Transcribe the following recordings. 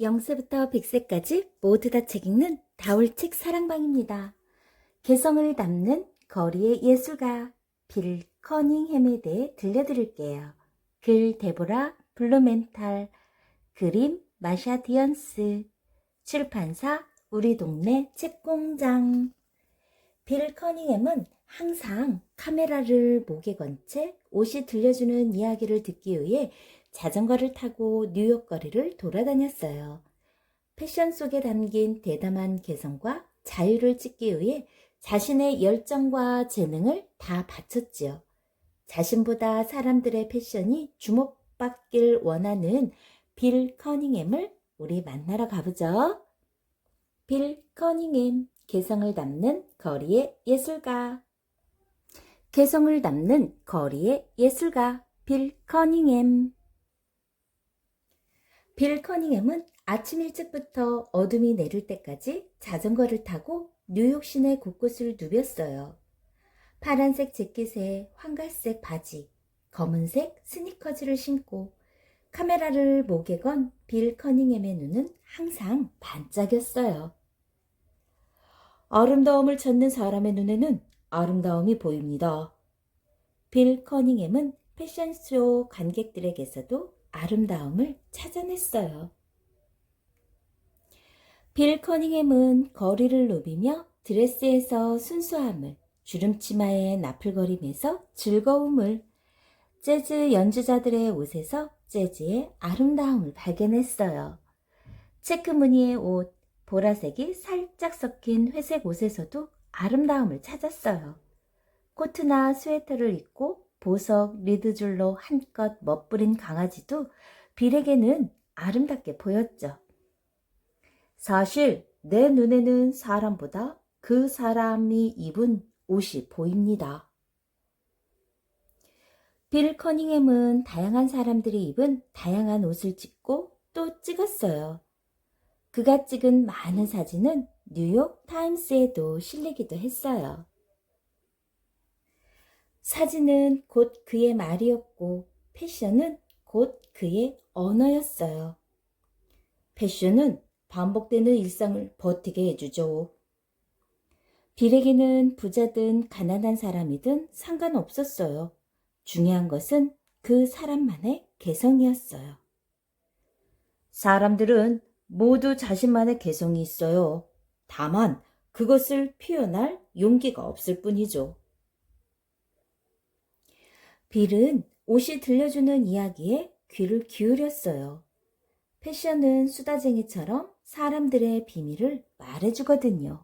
0세부터 100세까지 모두 다 책 읽는 다울책 사랑방입니다. 개성을 담는 거리의 예술가 빌 커닝햄에 대해 들려드릴게요. 글 데보라 블루멘탈 그림 마샤 디언스 출판사 우리 동네 책공장 빌 커닝햄은 항상 카메라를 목에 건 채 옷이 들려주는 이야기를 듣기 위해 자전거를 타고 뉴욕 거리를 돌아다녔어요. 패션 속에 담긴 대담한 개성과 자유를 찍기 위해 자신의 열정과 재능을 다 바쳤지요. 자신보다 사람들의 패션이 주목받길 원하는 빌 커닝햄을 우리 만나러 가보죠. 빌 커닝햄, 개성을 담는 거리의 예술가. 개성을 담는 거리의 예술가 빌 커닝햄. 빌 커닝햄은 아침 일찍부터 어둠이 내릴 때까지 자전거를 타고 뉴욕 시내 곳곳을 누볐어요. 파란색 재킷에 황갈색 바지, 검은색 스니커즈를 신고 카메라를 목에 건 빌 커닝햄의 눈은 항상 반짝였어요. 아름다움을 찾는 사람의 눈에는 아름다움이 보입니다. 빌 커닝햄은 패션쇼 관객들에게서도 아름다움을 찾아냈어요. 빌 커닝햄은 거리를 누비며 드레스에서 순수함을, 주름치마의 나풀거림에서 즐거움을, 재즈 연주자들의 옷에서 재즈의 아름다움을 발견했어요. 체크 무늬의 옷, 보라색이 살짝 섞인 회색 옷에서도 아름다움을 찾았어요. 코트나 스웨터를 입고 보석 리드줄로 한껏 멋부린 강아지도 빌에게는 아름답게 보였죠. 사실 내 눈에는 사람보다 그 사람이 입은 옷이 보입니다. 빌 커닝햄은 다양한 사람들이 입은 다양한 옷을 찍고 또 찍었어요. 그가 찍은 많은 사진은 뉴욕 타임스에도 실리기도 했어요. 사진은 곧 그의 말이었고 패션은 곧 그의 언어였어요. 패션은 반복되는 일상을 버티게 해주죠. 빌에게는 부자든 가난한 사람이든 상관없었어요. 중요한 것은 그 사람만의 개성이었어요. 사람들은 모두 자신만의 개성이 있어요. 다만 그것을 표현할 용기가 없을 뿐이죠. 빌은 옷이 들려주는 이야기에 귀를 기울였어요. 패션은 수다쟁이처럼 사람들의 비밀을 말해주거든요.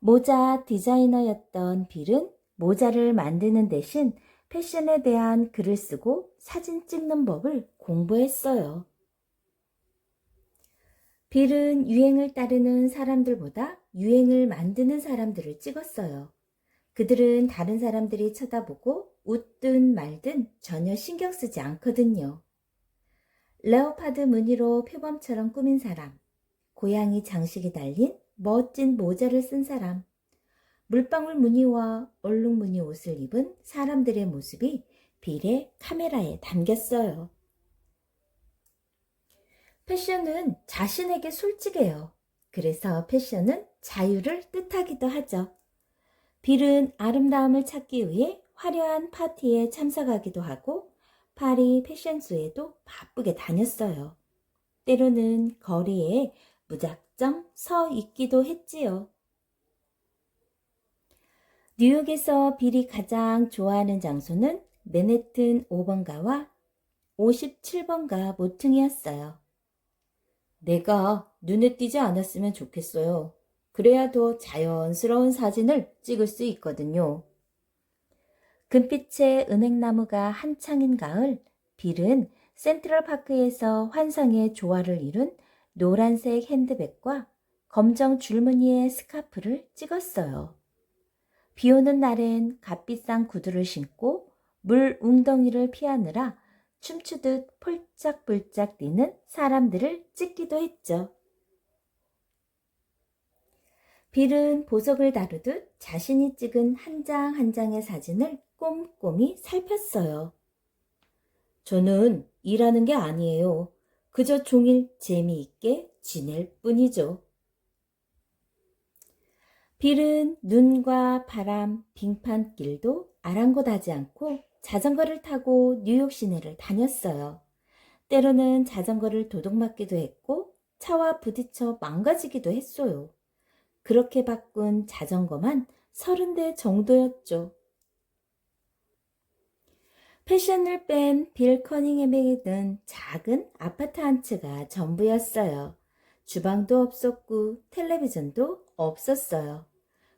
모자 디자이너였던 빌은 모자를 만드는 대신 패션에 대한 글을 쓰고 사진 찍는 법을 공부했어요. 빌은 유행을 따르는 사람들보다 유행을 만드는 사람들을 찍었어요. 그들은 다른 사람들이 쳐다보고 웃든 말든 전혀 신경 쓰지 않거든요. 레오파드 무늬로 표범처럼 꾸민 사람, 고양이 장식이 달린 멋진 모자를 쓴 사람, 물방울 무늬와 얼룩 무늬 옷을 입은 사람들의 모습이 빌의 카메라에 담겼어요. 패션은 자신에게 솔직해요. 그래서 패션은 자유를 뜻하기도 하죠. 빌은 아름다움을 찾기 위해 화려한 파티에 참석하기도 하고 파리 패션쇼에도 바쁘게 다녔어요. 때로는 거리에 무작정 서 있기도 했지요. 뉴욕에서 빌이 가장 좋아하는 장소는 맨해튼 5번가와 57번가 모퉁이였어요. 내가 눈에 띄지 않았으면 좋겠어요. 그래야 더 자연스러운 사진을 찍을 수 있거든요. 금빛의 은행나무가 한창인 가을, 빌은 센트럴파크에서 환상의 조화를 이룬 노란색 핸드백과 검정 줄무늬의 스카프를 찍었어요. 비 오는 날엔 값비싼 구두를 신고 물 웅덩이를 피하느라 춤추듯 폴짝폴짝 뛰는 사람들을 찍기도 했죠. 빌은 보석을 다루듯 자신이 찍은 한장한 장의 사진을 꼼꼼히 살폈어요. 저는 일하는 게 아니에요. 그저 종일 재미있게 지낼 뿐이죠. 빌은 눈과 바람, 빙판길도 아랑곳하지 않고 자전거를 타고 뉴욕 시내를 다녔어요. 때로는 자전거를 도둑맞기도 했고 차와 부딪혀 망가지기도 했어요. 그렇게 바꾼 자전거만 서른 대 정도였죠. 패션을 뺀 빌 커닝햄에게는 작은 아파트 한 채가 전부였어요. 주방도 없었고 텔레비전도 없었어요.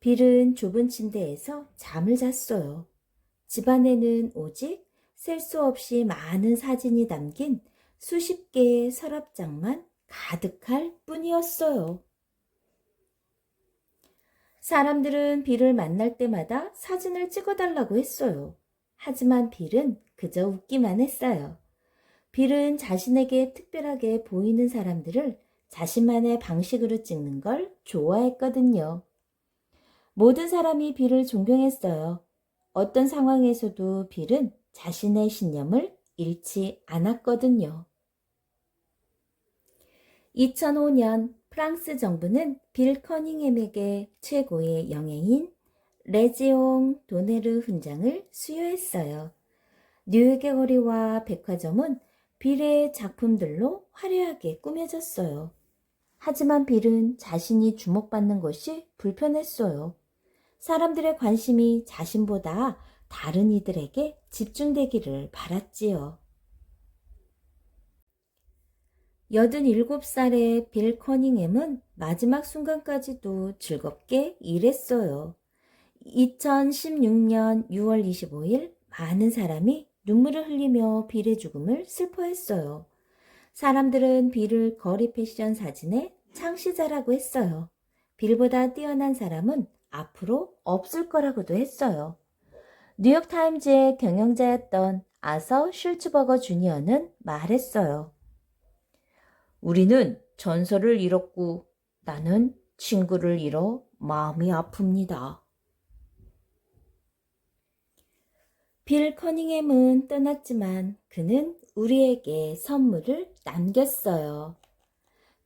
빌은 좁은 침대에서 잠을 잤어요. 집안에는 오직 셀 수 없이 많은 사진이 담긴 수십 개의 서랍장만 가득할 뿐이었어요. 사람들은 빌을 만날 때마다 사진을 찍어달라고 했어요. 하지만 빌은 그저 웃기만 했어요. 빌은 자신에게 특별하게 보이는 사람들을 자신만의 방식으로 찍는 걸 좋아했거든요. 모든 사람이 빌을 존경했어요. 어떤 상황에서도 빌은 자신의 신념을 잃지 않았거든요. 2005년 프랑스 정부는 빌 커닝햄에게 최고의 영예인 레지옹 도네르 훈장을 수여했어요. 뉴욕의 거리와 백화점은 빌의 작품들로 화려하게 꾸며졌어요. 하지만 빌은 자신이 주목받는 것이 불편했어요. 사람들의 관심이 자신보다 다른 이들에게 집중되기를 바랐지요. 87살의 빌 커닝햄은 마지막 순간까지도 즐겁게 일했어요. 2016년 6월 25일 많은 사람이 눈물을 흘리며 빌의 죽음을 슬퍼했어요. 사람들은 빌을 거리 패션 사진의 창시자라고 했어요. 빌보다 뛰어난 사람은 앞으로 없을 거라고도 했어요. 뉴욕타임즈의 경영자였던 아서 슐츠버거 주니어는 말했어요. 우리는 전설을 잃었고 나는 친구를 잃어 마음이 아픕니다. 빌 커닝햄은 떠났지만 그는 우리에게 선물을 남겼어요.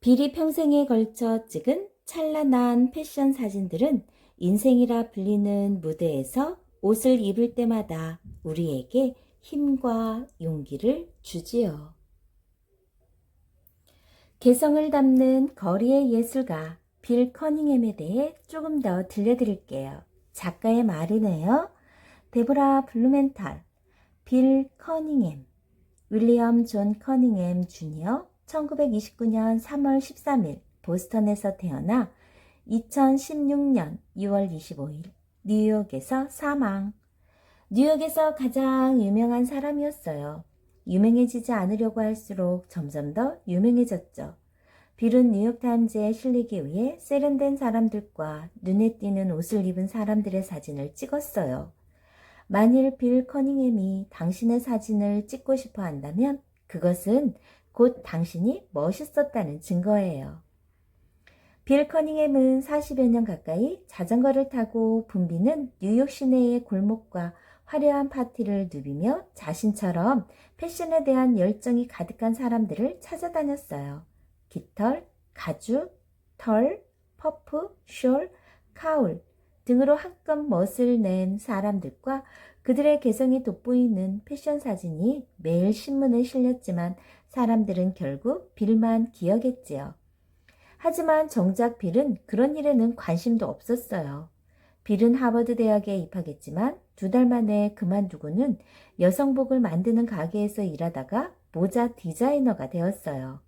빌이 평생에 걸쳐 찍은 찬란한 패션 사진들은 인생이라 불리는 무대에서 옷을 입을 때마다 우리에게 힘과 용기를 주지요. 개성을 담는 거리의 예술가 빌 커닝햄에 대해 조금 더 들려드릴게요. 작가의 말이네요. 데보라 블루멘탈, 빌 커닝햄, 윌리엄 존 커닝햄 주니어 1929년 3월 13일 보스턴에서 태어나 2016년 6월 25일 뉴욕에서 사망. 뉴욕에서 가장 유명한 사람이었어요. 유명해지지 않으려고 할수록 점점 더 유명해졌죠. 빌은 뉴욕타임즈에 실리기 위해 세련된 사람들과 눈에 띄는 옷을 입은 사람들의 사진을 찍었어요. 만일 빌 커닝햄이 당신의 사진을 찍고 싶어 한다면 그것은 곧 당신이 멋있었다는 증거예요. 빌 커닝햄은 40여 년 가까이 자전거를 타고 붐비는 뉴욕 시내의 골목과 화려한 파티를 누비며 자신처럼 패션에 대한 열정이 가득한 사람들을 찾아다녔어요. 깃털, 가죽, 털, 퍼프, 숄, 카울 등으로 한껏 멋을 낸 사람들과 그들의 개성이 돋보이는 패션 사진이 매일 신문에 실렸지만 사람들은 결국 빌만 기억했지요. 하지만 정작 빌은 그런 일에는 관심도 없었어요. 빌은 하버드 대학에 입학했지만 두 달 만에 그만두고는 여성복을 만드는 가게에서 일하다가 모자 디자이너가 되었어요.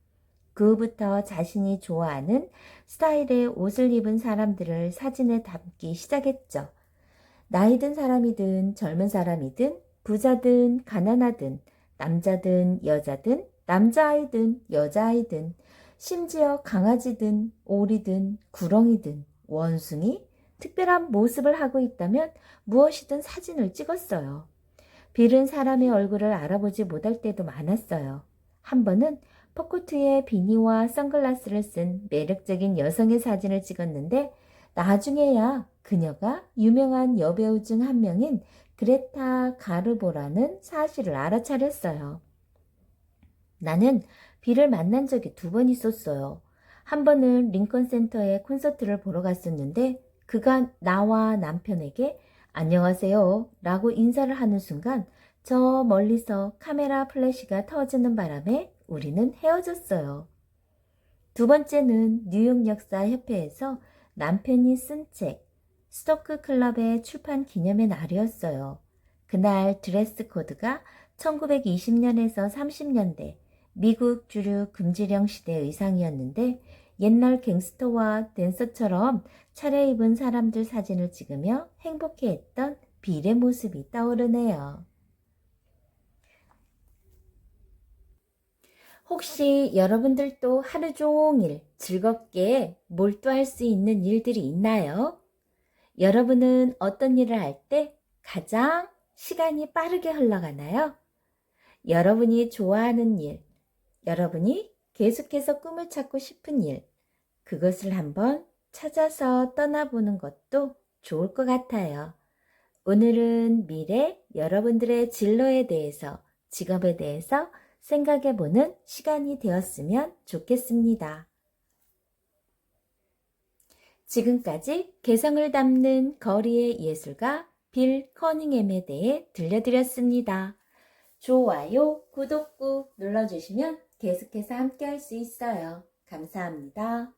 그 후부터 자신이 좋아하는 스타일의 옷을 입은 사람들을 사진에 담기 시작했죠. 나이 든 사람이든 젊은 사람이든 부자든 가난하든 남자든 여자든 남자아이든 여자아이든 심지어 강아지든 오리든 구렁이든 원숭이 특별한 모습을 하고 있다면 무엇이든 사진을 찍었어요. 빌은 사람의 얼굴을 알아보지 못할 때도 많았어요. 한 번은 포코트에 비니와 선글라스를 쓴 매력적인 여성의 사진을 찍었는데 나중에야 그녀가 유명한 여배우 중 한 명인 그레타 가르보라는 사실을 알아차렸어요. 나는 빌을 만난 적이 두 번 있었어요. 한 번은 링컨 센터에 콘서트를 보러 갔었는데 그가 나와 남편에게 안녕하세요 라고 인사를 하는 순간 저 멀리서 카메라 플래시가 터지는 바람에 우리는 헤어졌어요. 두 번째는 뉴욕 역사 협회에서 남편이 쓴 책 스토크 클럽의 출판 기념의 날이었어요. 그날 드레스 코드가 1920년에서 30년대 미국 주류 금지령 시대 의상이었는데 옛날 갱스터와 댄서처럼 차려입은 사람들 사진을 찍으며 행복해했던 빌의 모습이 떠오르네요. 혹시 여러분들도 하루 종일 즐겁게 몰두할 수 있는 일들이 있나요? 여러분은 어떤 일을 할 때 가장 시간이 빠르게 흘러가나요? 여러분이 좋아하는 일, 여러분이 계속해서 꿈을 찾고 싶은 일, 그것을 한번 찾아서 떠나보는 것도 좋을 것 같아요. 오늘은 미래 여러분들의 진로에 대해서, 직업에 대해서 생각해 보는 시간이 되었으면 좋겠습니다. 지금까지 개성을 담는 거리의 예술가 빌 커닝햄에 대해 들려드렸습니다. 좋아요, 구독 꾹 눌러주시면 계속해서 함께 할 수 있어요. 감사합니다.